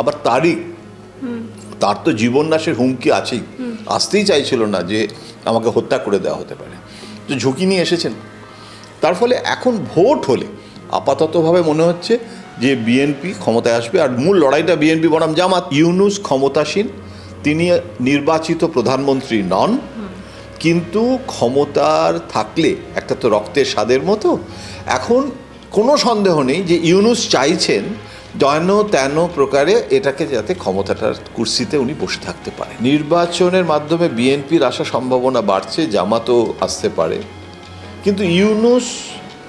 আবার তারই। তার তো জীবন নাশের হুমকি আছেই। আসতেই চাইছিল না যে আমাকে হত্যা করে দেওয়া হতে পারে। তো ঝুঁকি নিয়ে এসেছেন। তার ফলে এখন ভোট হলে আপাততভাবে মনে হচ্ছে যে বিএনপি ক্ষমতায় আসবে। আর মূল লড়াইটা বিএনপি বনাম জামাত। ইউনুস ক্ষমতাসীন তিনি নির্বাচিত প্রধানমন্ত্রী নন। কিন্তু ক্ষমতার থাকলে একটা তো রক্তের স্বাদের মতো। এখন কোনো সন্দেহ নেই যে ইউনুস চাইছেন যেন তেন প্রকারে এটাকে যাতে ক্ষমতাটার কুর্সিতে উনি বসে থাকতে পারে নির্বাচনের মাধ্যমে বিএনপির আসার সম্ভাবনা বাড়ছে, জামাতও আসতে পারে। কিন্তু ইউনুস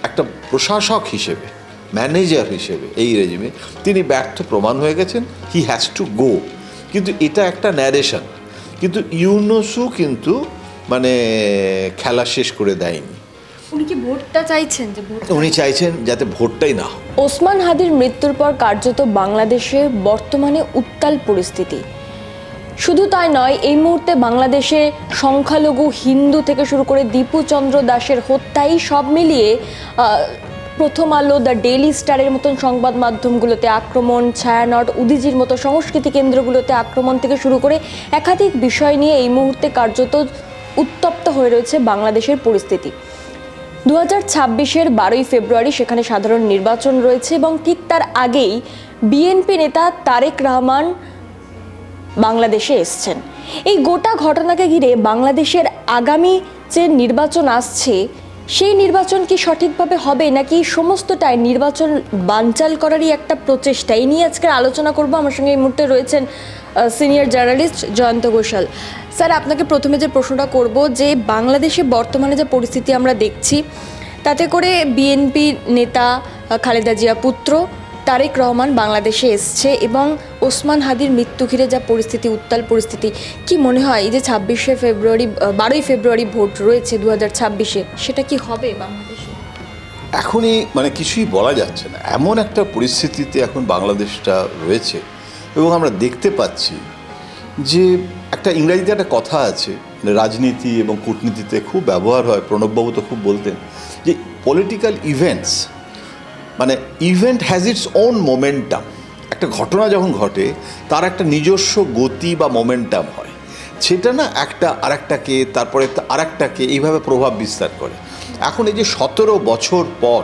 একটা প্রশাসক হিসেবে, ম্যানেজার হিসেবে এই রেজিমে তিনি ব্যর্থ প্রমাণ হয়ে গেছেন হি হ্যাজ টু গো কিন্তু এটা একটা ন্যারেশন কিন্তু ইউনুসও কিন্তু মানে খেলা শেষ করে দেয়নি। উনি কি ভোটটা চাইছেন যে ভোট উনি চাইছেন যাতে ভোটটাই না হয়। ওসমান হাদির মৃত্যুর পর কার্যত বাংলাদেশে বর্তমানে উত্তাল পরিস্থিতি শুধু তাই নয় এই মুহূর্তে বাংলাদেশে সংখ্যালঘু হিন্দু থেকে শুরু করে দীপু চন্দ্র দাসের হত্যাই সব মিলিয়ে প্রথম আলো দ্য ডেইলি স্টারের মতন সংবাদ মাধ্যমগুলোতে আক্রমণ ছায়ানট উদিজির মতো সংস্কৃতি কেন্দ্রগুলোতে আক্রমণ থেকে শুরু করে একাধিক বিষয় নিয়ে এই মুহূর্তে কার্যত উত্তপ্ত হয়ে রয়েছে বাংলাদেশের পরিস্থিতি দু হাজার ছাব্বিশের বারোই ফেব্রুয়ারি সেখানে সাধারণ নির্বাচন রয়েছে এবং ঠিক তার আগেই বিএনপি নেতা তারেক রহমান বাংলাদেশে এসছেন। এই গোটা ঘটনাকে ঘিরে বাংলাদেশের আগামী যে নির্বাচন আসছে সেই নির্বাচন কি সঠিকভাবে হবে নাকি সমস্তটাই নির্বাচন বানচাল করারই একটা প্রচেষ্টা? এই নিয়ে আজকে আলোচনা করব। আমার সঙ্গে এই মুহূর্তে রয়েছেন senior journalist Jayanta Ghoshal. Sir, আপনাকে প্রথমে যে প্রশ্নটা করব যে বাংলাদেশে বর্তমানে যে পরিস্থিতি আমরা দেখছি, তাতে করে বিএনপি নেতা খালেদা জিয়া পুত্র তারেক রহমান বাংলাদেশে এসছে এবং ওসমান হাদির মৃত্যু ঘিরে যা পরিস্থিতি, উত্তাল পরিস্থিতি, কি মনে হয় এই যে ছাব্বিশে ফেব্রুয়ারি বারোই ফেব্রুয়ারি ভোট রয়েছে দু হাজার ছাব্বিশে, সেটা কি হবে বাংলাদেশে? এখনই মানে কিছুই বলা যাচ্ছে না। এমন একটা পরিস্থিতিতে এখন বাংলাদেশটা রয়েছে এবং আমরা দেখতে পাচ্ছি যে একটা ইংরাজিতে একটা কথা আছে মানে রাজনীতি এবং কূটনীতিতে খুব ব্যবহার হয়, প্রণববাবু তো খুব বলতেন, যে পলিটিক্যাল ইভেন্টস মানে event has its own momentum একটা ঘটনা যখন ঘটে, তার একটা নিজস্ব গতি বা মোমেন্টাম হয়। সেটা না একটা আরেকটাকে, তারপরে আরেকটাকে এইভাবে প্রভাব বিস্তার করে। এখন এই যে সতেরো বছর পর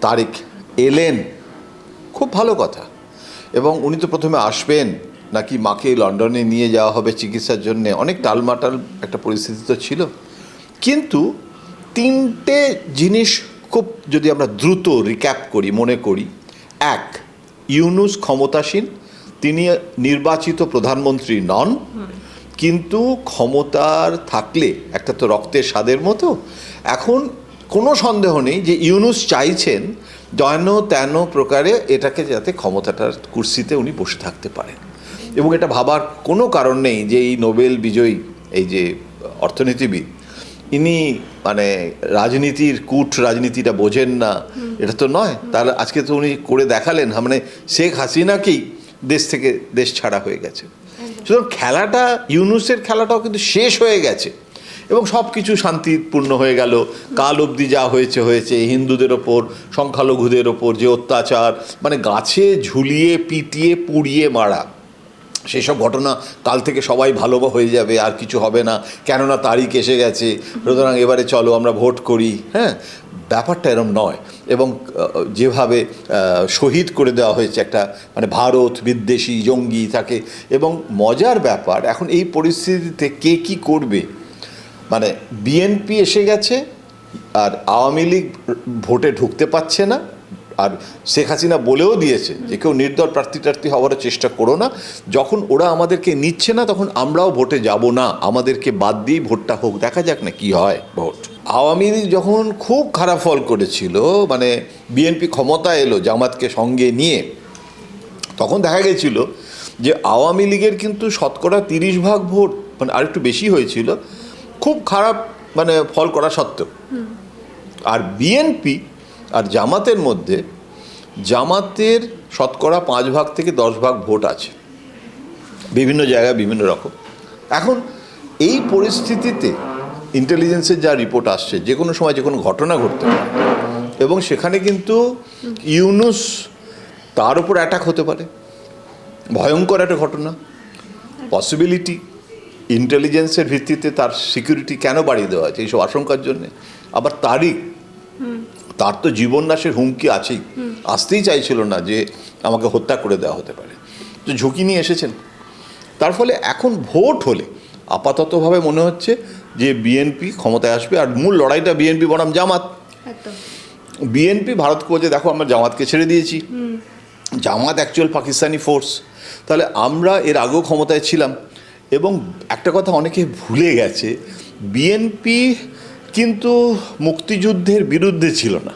তারিখ এলেন, খুব ভালো কথা। এবং উনি তো প্রথমে আসবেন, নাকি মাকে লন্ডনে নিয়ে যাওয়া হবে চিকিৎসার জন্য। অনেক টালমাটাল একটা পরিস্থিতি তো ছিল। কিন্তু তিনটে জিনিস খুব যদি আমরা দ্রুত রিক্যাপ করি, মনে করি, এক, ইউনুস ক্ষমতাসীন, তিনি নির্বাচিত প্রধানমন্ত্রী নন, কিন্তু ক্ষমতার থাকলে একটা তো রক্তের স্বাদের মতো, এখন কোনো সন্দেহ নেই যে ইউনুস চাইছেন যেন তেন প্রকারে এটাকে যাতে ক্ষমতাটার কুর্সিতে উনি বসে থাকতে পারেন। এবং এটা ভাবার কোনো কারণ নেই যে এই নোবেল বিজয়ী, এই যে অর্থনীতিবিদ ইনি মানে রাজনীতির কূট রাজনীতিটা বোঝেন না এটা তো নয়। তাহলে আজকে তো উনি করে দেখালেন মানে শেখ হাসিনাকেই দেশ থেকে দেশ ছাড়া হয়ে গেছে। সুতরাং খেলাটা ইউনুসের খেলাটাও কিন্তু শেষ হয়ে গেছে। এবং সব কিছু শান্তিপূর্ণ হয়ে গেল। কাল অবধি যা হয়েছে হয়েছে। হিন্দুদের ওপর সংখ্যালঘুদের ওপর যে অত্যাচার মানে গাছে ঝুলিয়ে পিটিয়ে পুড়িয়ে মারা। সেসব ঘটনা কাল থেকে সবাই ভালো হয়ে যাবে, আর কিছু হবে না। কেননা তারিখ এসে গেছে। সুতরাং এবারে চলো আমরা ভোট করি। হ্যাঁ? ব্যাপারটা এরম নয়। এবং যেভাবে শহীদ করে দেওয়া হয়েছে একটা মানে ভারত বিদ্বেষী জঙ্গি থাকে এবং মজার ব্যাপার, এখন এই পরিস্থিতিতে কে কি করবে? মানে বিএনপি এসে গেছে, আর আওয়ামী লীগ ভোটে ঢুকতে পারছে না। আর শেখ হাসিনা বলেও দিয়েছে যে কেউ নির্দল প্রার্থী টার্থী হওয়ার চেষ্টা করো না। যখন ওরা আমাদেরকে নিচ্ছে না, তখন আমরাও ভোটে যাব না। আমাদেরকে বাদ দিয়েই ভোটটা হোক, দেখা যাক না কি হয় ভোট। আওয়ামী লীগ যখন খুব খারাপ ফল করেছিল মানে বিএনপি ক্ষমতা এলো জামাতকে সঙ্গে নিয়ে, তখন দেখা গেছিল যে আওয়ামী লীগের কিন্তু শতকরা তিরিশ ভাগ ভোট মানে আরেকটু বেশি হয়েছিল, খুব খারাপ মানে ফল করা সত্ত্বেও। আর বিএনপি আর জামাতের মধ্যে জামাতের শতকরা পাঁচ ভাগ থেকে দশ ভাগ ভোট আছে। বিভিন্ন জায়গায় বিভিন্ন রকম। এখন এই পরিস্থিতিতে ইন্টেলিজেন্সের যা রিপোর্ট আসছে, যে কোনো সময় যে কোনো ঘটনা ঘটতে পারে। এবং সেখানে কিন্তু ইউনুস তার উপর অ্যাটাক হতে পারে। ভয়ঙ্কর একটা ঘটনা। পসিবিলিটি ইন্টেলিজেন্সের ভিত্তিতে তার সিকিউরিটি কেন বাড়িয়ে দেওয়া হয়েছে? এইসব আশঙ্কার জন্যে। আবার তারিখ তার তো জীবন নাশের হুমকি আছেই। আসতেই চাইছিল না যে আমাকে হত্যা করে দেওয়া হতে পারে। তো ঝুঁকি নিয়ে এসেছেন। তার ফলে এখন ভোট হলে আপাততভাবে মনে হচ্ছে যে বিএনপি ক্ষমতায় আসবে আর মূল লড়াইটা বিএনপি বনাম জামাত। বিএনপি ভারতকে বলছে দেখো আমরা জামাতকে ছেড়ে দিয়েছি। জামাত অ্যাকচুয়াল পাকিস্তানি ফোর্স তাহলে আমরা এর আগেও ক্ষমতায় ছিলাম। এবং একটা কথা অনেকে ভুলে গেছে বিএনপি কিন্তু মুক্তিযুদ্ধের বিরুদ্ধে ছিল না।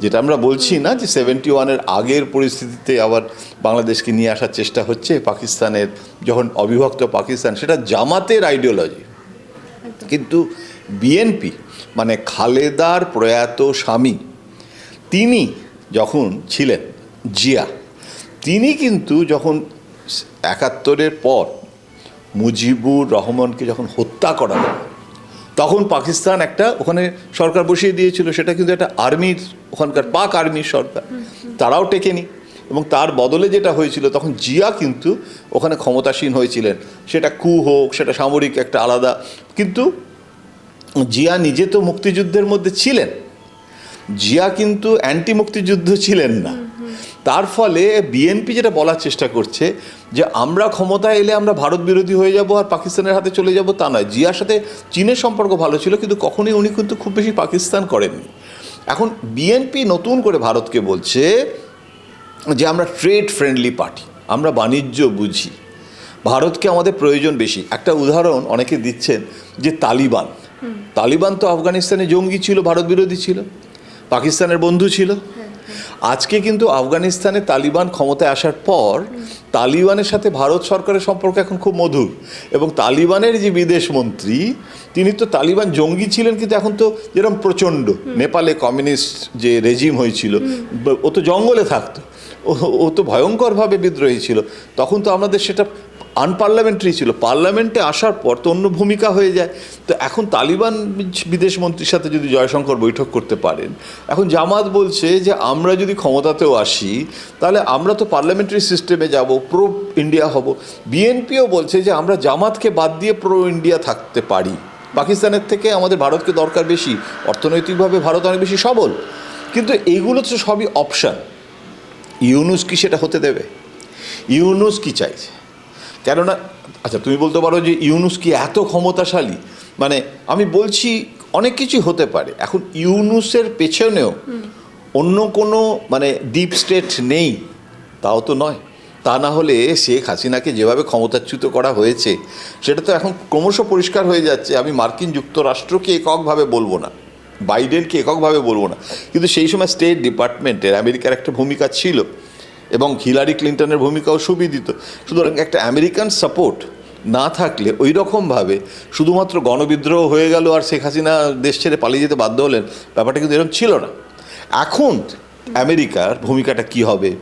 যেটা আমরা বলছি না যে সেভেন্টি ওয়ানের আগের পরিস্থিতিতে আবার বাংলাদেশকে নিয়ে আসার চেষ্টা হচ্ছে পাকিস্তানের যখন অবিভক্ত পাকিস্তান সেটা জামাতের আইডিওলজি কিন্তু বিএনপি মানে খালেদার প্রয়াত স্বামী তিনি যখন ছিলেন জিয়া তিনি কিন্তু যখন একাত্তরের পর মুজিবুর রহমানকে যখন হত্যা করা হলো তখন পাকিস্তান একটা ওখানে সরকার বসিয়ে দিয়েছিল, সেটা কিন্তু একটা আর্মির, ওখানকার পাক আর্মির সরকার। তারাও টেকেনি এবং তার বদলে যেটা হয়েছিল, তখন জিয়া কিন্তু ওখানে ক্ষমতাসীন হয়েছিলেন। সেটা কু হোক, সেটা সামরিক একটা আলাদা। কিন্তু জিয়া নিজে তো মুক্তিযুদ্ধের মধ্যে ছিলেন। জিয়া কিন্তু অ্যান্টি মুক্তিযুদ্ধ ছিলেন না। তার ফলে বিএনপি যেটা বলার চেষ্টা করছে যে আমরা ক্ষমতায় এলে আমরা ভারত বিরোধী হয়ে যাব আর পাকিস্তানের হাতে চলে যাব তা নয়। জিয়ার সাথে চীনের সম্পর্ক ভালো ছিল কিন্তু কখনোই উনি কিন্তু খুব বেশি পাকিস্তান করেননি। এখন বিএনপি নতুন করে ভারতকে বলছে যে আমরা ট্রেড ফ্রেন্ডলি পার্টি আমরা বাণিজ্য বুঝি। ভারতকে আমাদের প্রয়োজন বেশি। একটা উদাহরণ অনেকে দিচ্ছেন যে তালিবান। তালিবান তো আফগানিস্তানে জঙ্গি ছিল ভারত বিরোধী ছিল। পাকিস্তানের বন্ধু ছিল। আজকে কিন্তু আফগানিস্তানে তালিবান ক্ষমতায় আসার পর তালিবানের সাথে ভারত সরকারের সম্পর্ক এখন খুব মধুর। এবং তালিবানের যে বিদেশ মন্ত্রী তিনি তো তালিবান জঙ্গি ছিলেন কিন্তু এখন তো যেরকম প্রচণ্ড। নেপালে কমিউনিস্ট যে রেজিম হয়েছিল ও তো জঙ্গলে থাকতো। ও তো ভয়ঙ্করভাবে বিদ্রোহী ছিল। তখন তো আমাদের সেটা আনপার্লামেন্টারি ছিল। পার্লামেন্টে আসার পর তো অন্য ভূমিকা হয়ে যায়। তো এখন তালিবান বিদেশ মন্ত্রীর সাথে যদি জয়শঙ্কর বৈঠক করতে পারেন, এখন জামাত বলছে যে আমরা যদি ক্ষমতাতেও আসি, তাহলে আমরা তো পার্লামেন্টারি সিস্টেমে যাব প্রো ইন্ডিয়া হব বিএনপিও বলছে যে আমরা জামাতকে বাদ দিয়ে প্রো ইন্ডিয়া থাকতে পারি। পাকিস্তানের থেকে আমাদের ভারতকে দরকার বেশি। অর্থনৈতিকভাবে ভারত অনেক বেশি সবল। কিন্তু এইগুলো তো সবই অপশান ইউনুস কি সেটা হতে দেবে? ইউনুস কি চাইছে? কেননা আচ্ছা তুমি বলতে পারো যে ইউনুস কি এত ক্ষমতাশালী? মানে আমি বলছি অনেক কিছু হতে পারে। এখন ইউনুসের পেছনেও অন্য কোনো মানে ডিপ স্টেট নেই, তাও তো নয়। তা না হলে শেখ হাসিনাকে যেভাবে ক্ষমতাচ্যুত করা হয়েছে, সেটা তো এখন ক্রমশ পরিষ্কার হয়ে যাচ্ছে। আমি মার্কিন যুক্তরাষ্ট্রকে এককভাবে বলব না। বাইডেনকে এককভাবে বলব না। কিন্তু সেই সময় স্টেট ডিপার্টমেন্টের আমেরিকার একটা ভূমিকা ছিল এবং হিলারি ক্লিন্টনের ভূমিকাও সুবিদিত। সুতরাং একটা আমেরিকান সাপোর্ট না থাকলে ওই রকমভাবে শুধুমাত্র গণবিদ্রোহ হয়ে গেল আর শেখ হাসিনা দেশ ছেড়ে পালিয়ে যেতে বাধ্য হলেন, ব্যাপারটা কিন্তু এরকম ছিল না। এখন আমেরিকার ভূমিকাটা কি হবে?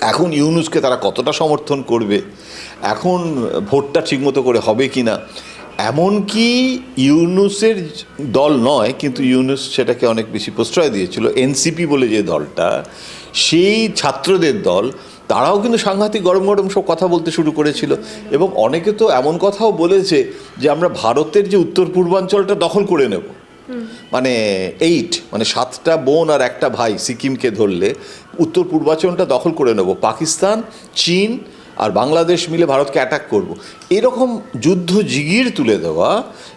এখন ইউনুসকে তারা কতটা সমর্থন করবে? এখন ভোটটা ঠিকমতো করে হবে কি না এমনকি ইউনুসের দল নয়, কিন্তু ইউনুস সেটাকে অনেক বেশি প্রশ্রয় দিয়েছিল, এনসিপি বলে যে দলটা, সেই ছাত্রদের দল, তারাও কিন্তু সাংঘাতিক গরম গরম সব কথা বলতে শুরু করেছিল। এবং অনেকে তো এমন কথাও বলেছে যে আমরা ভারতের যে উত্তর পূর্বাঞ্চলটা দখল করে নেব। মানে এইট মানে সাতটা বোন আর একটা ভাই সিকিমকে ধরলে উত্তর পূর্বাঞ্চলটা দখল করে নেব। পাকিস্তান, চীন আর বাংলাদেশ মিলে ভারতকে অ্যাটাক করব। এরকম যুদ্ধ জিগির তুলে দেওয়া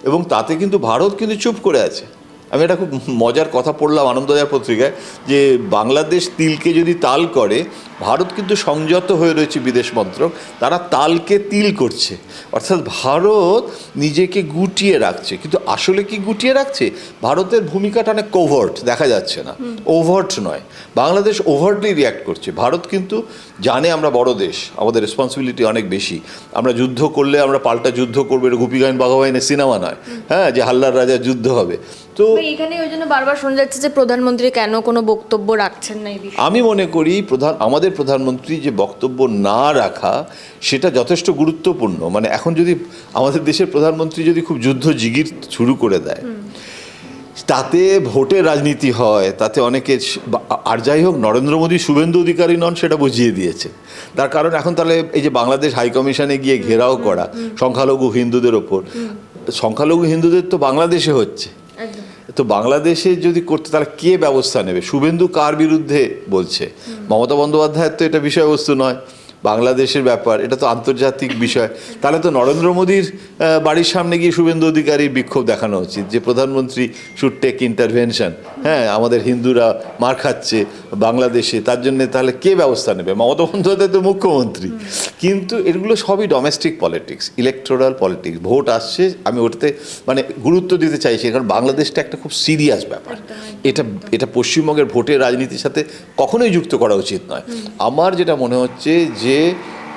এবং তাতে কিন্তু ভারত কিন্তু চুপ করে আছে। আমি এটা খুব মজার কথা পড়লাম আনন্দবাজার পত্রিকায় যে বাংলাদেশ তিলকে যদি তাল করে ভারত কিন্তু সংযত হয়ে রয়েছে বিদেশ মন্ত্রক। তারা তালকে তিল করছে। অর্থাৎ ভারত নিজেকে গুটিয়ে রাখছে। কিন্তু আসলে কি গুটিয়ে রাখছে? ভারতের ভূমিকাটা অনেক কোভার্ট দেখা যাচ্ছে না। ওভার্ট নয়। বাংলাদেশ ওভার্টলি রিয়াক্ট করছে। ভারত কিন্তু জানে আমরা বড় দেশ। আমাদের রেসপন্সিবিলিটি অনেক বেশি। আমরা যুদ্ধ করলে আমরা পাল্টা যুদ্ধ করব। এটা গুপিগাইন বাঘাবাইনের সিনেমা নয়। হ্যাঁ যে হাল্লার রাজা যুদ্ধ হবে। তো এখানে ওই জন্য বারবার শোনা যাচ্ছে যে প্রধানমন্ত্রী কেন কোনো বক্তব্য রাখছেন না আমি মনে করি প্রধান আমাদের প্রধানমন্ত্রী যে বক্তব্য না রাখা সেটা যথেষ্ট গুরুত্বপূর্ণ। মানে এখন যদি আমাদের দেশের প্রধানমন্ত্রী যদি খুব যুদ্ধ জিগির শুরু করে দেয় তাতে ভোটের রাজনীতি হয় তাতে অনেকে আর যাই হোক নরেন্দ্র মোদী শুভেন্দু অধিকারী নন সেটা বুঝিয়ে দিয়েছে। তার কারণ এখন তাহলে এই যে বাংলাদেশ হাই কমিশনে গিয়ে ঘেরাও করা সংখ্যালঘু হিন্দুদের ওপর সংখ্যালঘু হিন্দুদের তো বাংলাদেশে হচ্ছে। তো বাংলাদেশে যদি করতে, তাহলে কে ব্যবস্থা নেবে? শুভেন্দু কার বিরুদ্ধে বলছে? মমতা বন্দ্যোপাধ্যায়ের তো এটা বিষয়বস্তু নয়। বাংলাদেশের ব্যাপার এটা তো আন্তর্জাতিক বিষয়। তাহলে তো নরেন্দ্র মোদীর বাড়ির সামনে গিয়ে শুভেন্দু অধিকারীর বিক্ষোভ দেখানো উচিত যে প্রধানমন্ত্রী শুড টেক ইন্টারভেনশন হ্যাঁ আমাদের হিন্দুরা মার খাচ্ছে বাংলাদেশে তার জন্য তাহলে কে ব্যবস্থা নেবে? মমতা বন্দ্যোপাধ্যায় তো মুখ্যমন্ত্রী। কিন্তু এগুলো সবই domestic politics electoral politics vote আসছে আমি ওটাতে মানে গুরুত্ব দিতে চাইছি কারণ বাংলাদেশটা একটা খুব সিরিয়াস ব্যাপার। এটা এটা পশ্চিমবঙ্গের ভোটের রাজনীতির সাথে কখনোই যুক্ত করা উচিত নয়। আমার যেটা মনে হচ্ছে যে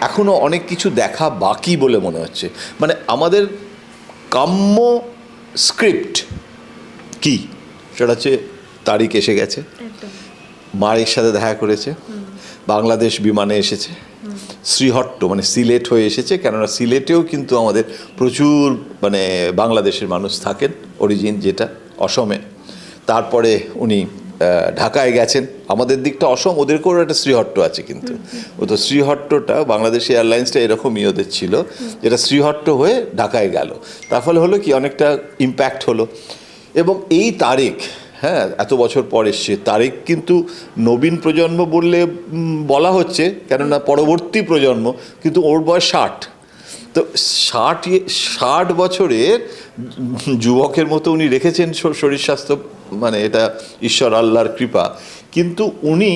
এখনও অনেক কিছু দেখা বাকি বলে মনে হচ্ছে। মানে আমাদের কাম্য স্ক্রিপ্ট কি? সেটা হচ্ছে তারিখ এসে গেছে। মায়ের সাথে দেখা করেছে। বাংলাদেশ বিমানে এসেছে। শ্রীহট্ট মানে সিলেট হয়ে এসেছে কেননা সিলেটেও কিন্তু আমাদের প্রচুর মানে বাংলাদেশের মানুষ থাকেন। অরিজিন যেটা অসমে। তারপরে উনি ঢাকায় গেছেন। আমাদের দিকটা অসম, ওদেরকেও একটা শ্রীহট্ট আছে কিন্তু। ও তো শ্রীহট্টটা বাংলাদেশ এয়ারলাইন্সটা এরকমই ওদের ছিল, যেটা শ্রীহট্ট হয়ে ঢাকায় গেল। তার ফলে হলো কি, অনেকটা ইম্প্যাক্ট হলো। এবং এই তারিখ হ্যাঁ এত বছর পর এসছে। তারিখ কিন্তু নবীন প্রজন্ম বললে বলা হচ্ছে, কেননা পরবর্তী প্রজন্ম, কিন্তু ওর বয়স ষাট। তো ষাট ষাট বছরের যুবকের মতো উনি রেখেছেন শরীর স্বাস্থ্য মানে এটা ঈশ্বর আল্লাহর কৃপা। কিন্তু উনি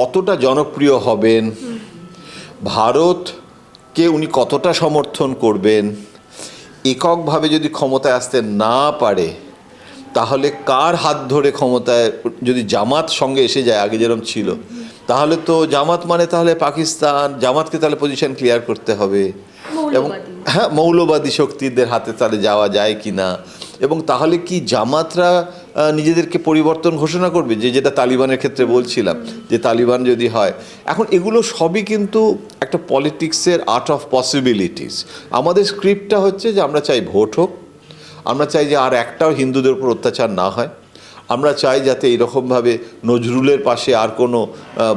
কতটা জনপ্রিয় হবেন? ভারতকে উনি কতটা সমর্থন করবেন? এককভাবে যদি ক্ষমতায় আসতে না পারে, তাহলে কার হাত ধরে ক্ষমতায়, যদি জামাত সঙ্গে এসে যায়, আগে যেরকম ছিল, তাহলে তো জামাত মানে তাহলে পাকিস্তান, জামাতকে তাহলে পজিশন ক্লিয়ার করতে হবে। এবং হ্যাঁ মৌলবাদী শক্তিদের হাতে তাহলে যাওয়া যায় কি না এবং তাহলে কি জামাতরা নিজেদেরকে পরিবর্তন ঘোষণা করবে? যে যেটা তালিবানের ক্ষেত্রে বলছিলাম যে তালিবান যদি হয়। এখন এগুলো সবই কিন্তু একটা পলিটিক্সের আর্ট অফ পসিবিলিটিস। আমাদের স্ক্রিপ্টটা হচ্ছে যে আমরা চাই ভোট হোক আমরা চাই যে আর একটাও হিন্দুদের উপর অত্যাচার না হয় আমরা চাই যাতে এরকমভাবে নজরুলের পাশে আর কোনো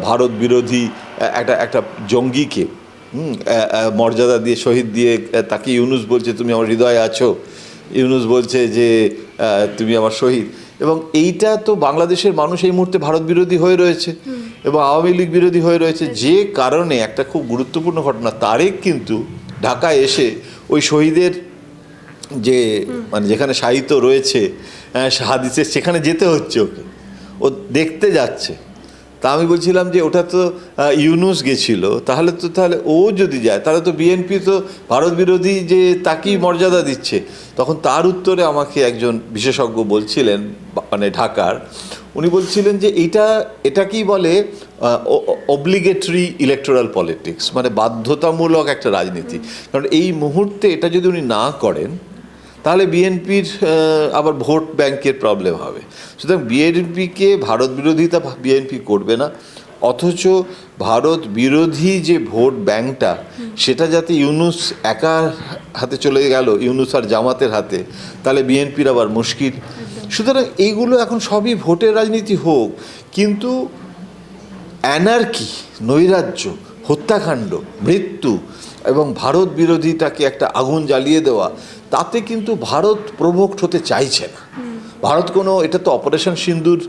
ভারত বিরোধী একটা একটা জঙ্গিকে হুম, মর্যাদা দিয়ে শহীদ দিয়ে তাকে ইউনুস বলছে তুমি আমার হৃদয়ে আছো। ইউনুস বলছে যে তুমি আমার শহীদ। এবং এইটা তো বাংলাদেশের মানুষ এই মুহূর্তে ভারত বিরোধী হয়ে রয়েছে এবং আওয়ামী লীগ বিরোধী হয়ে রয়েছে। যে কারণে একটা খুব গুরুত্বপূর্ণ ঘটনা তারেক কিন্তু ঢাকায় এসে ওই শহীদের যে মানে যেখানে সাহিত্য রয়েছে হাদিসের সেখানে যেতে হচ্ছে ওকে। ও দেখতে যাচ্ছে। তা আমি বলছিলাম যে ওটা তো ইউনুস গেছিল, তাহলে তো, তাহলে ও যদি যায়, তাহলে তো বিএনপি তো ভারত বিরোধী যে তাকেই মর্যাদা দিচ্ছে। তখন তার উত্তরে আমাকে একজন বিশেষজ্ঞ বলছিলেন মানে ঢাকার, উনি বলছিলেন যে এটা, এটাকেই বলে অব্লিগেটরি ইলেকটোরাল পলিটিক্স মানে বাধ্যতামূলক একটা রাজনীতি। কারণ এই মুহূর্তে এটা যদি উনি না করেন তাহলে বিএনপির আবার ভোট ব্যাংকের প্রবলেম হবে। সুতরাং বিএনপিকে ভারত বিরোধিতা বিএনপি করবে না অথচ ভারত বিরোধী যে ভোট ব্যাংকটা সেটা যাতে ইউনুস একা হাতে চলে গেল ইউনুস আর জামাতের হাতে তাহলে বিএনপির আবার মুশকিল। সুতরাং এইগুলো এখন সবই ভোটের রাজনীতি হোক কিন্তু অ্যানার্কি নৈরাজ্য হত্যাকাণ্ড মৃত্যু এবং ভারত বিরোধিতাকে একটা আগুন জ্বালিয়ে দেওয়া, তাতে কিন্তু ভারত প্রভোক্ট হতে চাইছে না। ভারত কোনো, এটা তো অপারেশন সিন্দুর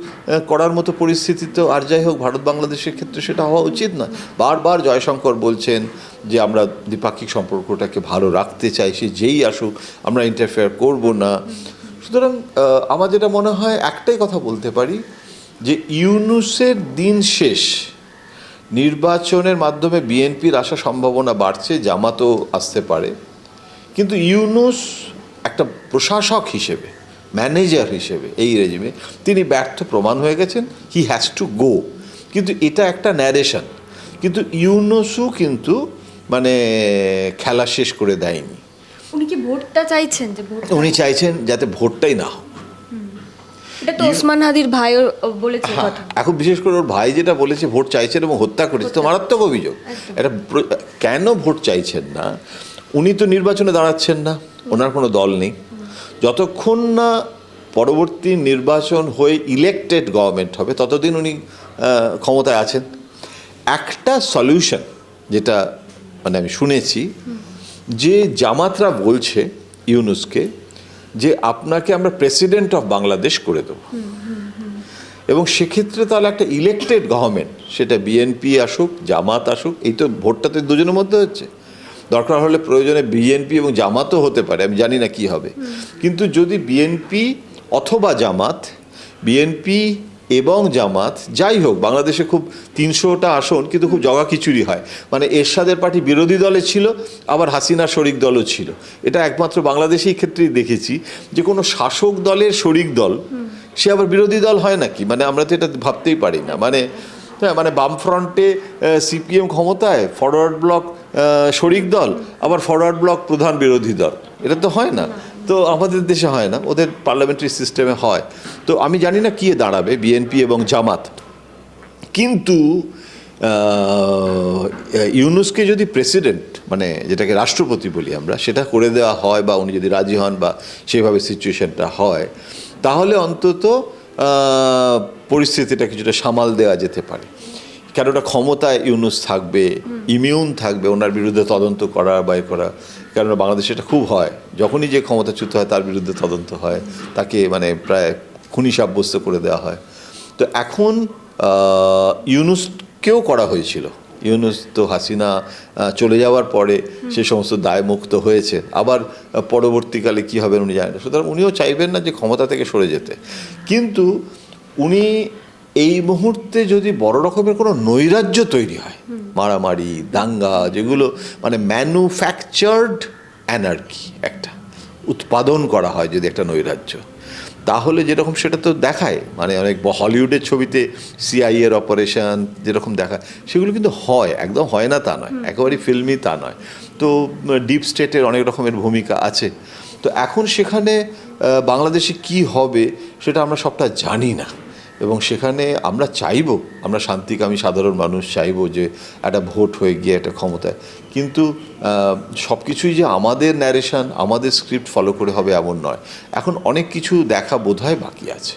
করার মতো পরিস্থিতি তো, আর যাই হোক, ভারত বাংলাদেশের ক্ষেত্রে সেটা হওয়া উচিত না বারবার জয়শঙ্কর বলছেন যে আমরা দ্বিপাক্ষিক সম্পর্কটাকে ভালো রাখতে চাইছি যেই আসুক, আমরা ইন্টারফেয়ার করব না। সুতরাং আমার যেটা মনে হয় একটাই কথা বলতে পারি, যে ইউনুসের দিন শেষ নির্বাচনের মাধ্যমে বিএনপির আসা সম্ভাবনা বাড়ছে জামাতও আসতে পারে। কিন্তু ইউনুস একটা প্রশাসক হিসেবে ম্যানেজার হিসেবে এই রেজিমে তিনি ব্যর্থ প্রমাণ হয়ে গেছেন হি হ্যাজ টু গো কিন্তু এটা একটা ন্যারেশন কিন্তু ইউনুসও কিন্তু মানে খেলা শেষ করে দেয়নি। উনি কি ভোটটা চাইছেন যে উনি চাইছেন যাতে ভোটটাই না হোক এটা তো ওসমান হাদির ভাইও বলেছে হ্যাঁ, কথা। এখন বিশেষ করে ওর ভাই যেটা বলেছে ভোট চাইছেন এবং হত্যা করেছে তো মারাত্মক অভিযোগ। এটা কেন ভোট চাইছেন না? উনি তো নির্বাচনে দাঁড়াচ্ছেন না ওনার কোনো দল নেই। যতক্ষণ না পরবর্তী নির্বাচন হয়ে ইলেকটেড গভর্নমেন্ট হবে ততদিন উনি ক্ষমতায় আছেন। একটা সলিউশন যেটা মানে আমি শুনেছি যে জামাতরা বলছে ইউনুসকে যে আপনাকে আমরা প্রেসিডেন্ট অফ বাংলাদেশ করে দেব। এবং সেক্ষেত্রে তাহলে একটা ইলেকটেড গভর্নমেন্ট সেটা বিএনপি আসুক জামাত আসুক এই তো ভোটটা তো দুজনের মধ্যে হচ্ছে। দরকার হলে প্রয়োজনে বিএনপি এবং জামাতও হতে পারে আমি জানি না কি হবে। কিন্তু যদি বিএনপি অথবা জামাত বিএনপি এবং জামাত যাই হোক বাংলাদেশে খুব তিনশোটা আসন কিন্তু খুব জগা খিচুড়ি হয়। মানে এরশাদের পার্টি বিরোধী দলে ছিল আবার হাসিনা শরিক দলও ছিল। এটা একমাত্র বাংলাদেশেই ক্ষেত্রেই দেখেছি যে কোনো শাসক দলের শরিক দল সে আবার বিরোধী দল হয় নাকি? মানে আমরা তো এটা ভাবতেই পারি না। মানে হ্যাঁ মানে বামফ্রন্টে সিপিএম ক্ষমতায় ফরওয়ার্ড ব্লক শরিক দল আবার ফরওয়ার্ড ব্লক প্রধান বিরোধী দল। এটা তো হয় না। তো আমাদের দেশে হয় না ওদের পার্লামেন্টারি সিস্টেমে হয়। তো আমি জানি না কি দাঁড়াবে বিএনপি এবং জামাত। কিন্তু ইউনুসকে যদি প্রেসিডেন্ট মানে যেটাকে রাষ্ট্রপতি বলি আমরা সেটা করে দেওয়া হয় বা উনি যদি রাজি হন বা সেভাবে সিচুয়েশনটা হয় তাহলে অন্তত পরিস্থিতিটা কিছুটা সামাল দেওয়া যেতে পারে। কেননা ক্ষমতায় ইউনুস থাকবে ইমিউন থাকবে ওনার বিরুদ্ধে তদন্ত করা বা এ করা কেননা বাংলাদেশে এটা খুব হয়। যখনই যে ক্ষমতাচ্যুত হয় তার বিরুদ্ধে তদন্ত হয়। তাকে মানে প্রায় খুনি সাব্যস্ত করে দেওয়া হয়। তো এখন ইউনুসকেও করা হয়েছিল। ইউনুস তো হাসিনা চলে যাওয়ার পরে সে সমস্ত দায়মুক্ত হয়েছে। আবার পরবর্তীকালে কী হবে উনি জানেন সুতরাং উনিও চাইবেন না যে ক্ষমতা থেকে সরে যেতে। কিন্তু উনি এই মুহূর্তে যদি বড় রকমের কোনো নৈরাজ্য তৈরি হয় মারামারি দাঙ্গা যেগুলো মানে ম্যানুফ্যাকচার্ড অ্যানার্কি একটা উৎপাদন করা হয় যদি একটা নৈরাজ্য তাহলে যেরকম সেটা তো দেখায় মানে অনেক হলিউডের ছবিতে সিআইএর অপারেশন যেরকম দেখায় সেগুলো কিন্তু হয় একদম হয় না তা নয় একেবারেই ফিল্মি তা নয়। তো ডিপ স্টেটের অনেক রকমের ভূমিকা আছে। তো এখন সেখানে বাংলাদেশে কি হবে সেটা আমরা সবটা জানি না। এবং সেখানে আমরা চাইব, আমরা শান্তিকামী সাধারণ মানুষ চাইব যে একটা ভোট হয়ে গিয়ে একটা ক্ষমতায়। কিন্তু সব কিছুই যে আমাদের ন্যারেশন আমাদের স্ক্রিপ্ট ফলো করে হবে এমন নয়। এখন অনেক কিছু দেখা বোধহয় বাকি আছে।